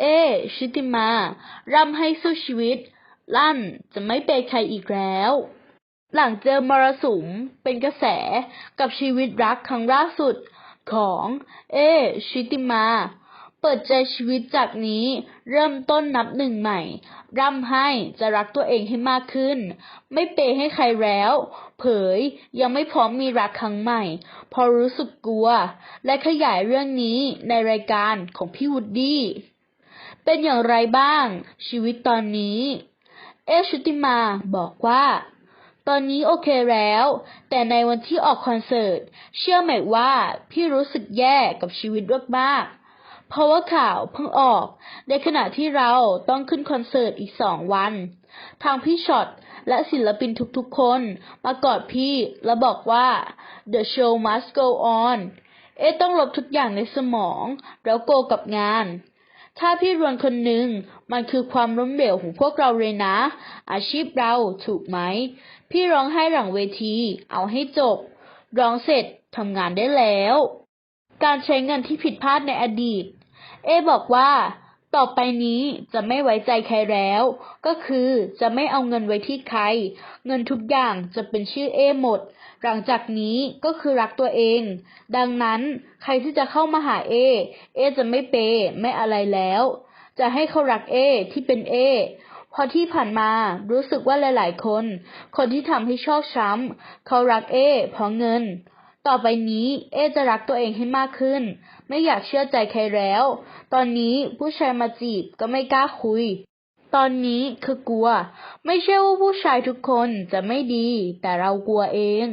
เอ ชุติมา ร่ำให้สู้ชีวิต ลั่นจะไม่เปย์ใครอีกแล้ว หลังเจอมรสุมเป็นกระแสกับชีวิตรักครั้งล่าสุดของ เอ ชุติมา เปิดใจชีวิตจากนี้เริ่มต้นนับหนึ่งใหม่ ร่ำให้จะรักตัวเองให้มากขึ้น ไม่เปย์ให้ใครแล้ว เผยยังไม่พร้อมมีรักครั้งใหม่ พอรู้สึกกลัว และขยายเรื่องนี้ในรายการของพี่วูดดี้ เป็นอย่างไรบ้าง ชีวิตตอนนี้ เอชุติมาบอกว่า ตอนนี้โอเคแล้ว แต่ในวันที่ออกคอนเสิร์ต เชื่อไหมว่าพี่รู้สึกแย่กับชีวิตมากๆเพราะว่าข่าวเพิ่งออก ในขณะที่เราต้องขึ้นคอนเสิร์ตอีกสองวัน ทางพี่ช็อตและศิลปินทุกๆคนมากอดพี่และบอกว่า the show must go on เอต้องลบทุกอย่างในสมอง แล้วโกกับงาน ถ้าพี่รวนคนหนึ่งมันคือความล้มเหลวของพวกเราเลยนะ อาชีพเราถูกไหม พี่ร้องให้หลังเวที เอาให้จบ ร้องเสร็จทำงานได้แล้ว การใช้เงินที่ผิดพลาดในอดีต เอบอกว่า ต่อไปนี้จะไม่ไว้ใจใครแล้ว ก็คือจะไม่เอาเงินไว้ที่ใคร เงินทุกอย่างจะเป็นชื่อเอหมด หลังจากนี้ก็คือรักตัวเอง ดังนั้นใครที่จะเข้ามาหาเอ เอจะไม่เปไม่อะไรแล้ว จะให้เขารักเอที่เป็นเอเพราะที่ผ่านมารู้สึกว่าหลาย ๆ คน คนที่ทำให้ชอกช้ำเขารักเอเพราะเงิน ต่อไปนี้เอจะรักตัวเองให้มากขึ้น ไม่อยากเชื่อใจใครแล้ว ตอนนี้ผู้ชายมาจีบก็ไม่กล้าคุย ตอนนี้คือกลัว ไม่ใช่ว่าผู้ชายทุกคนจะไม่ดี แต่เรากลัวเอง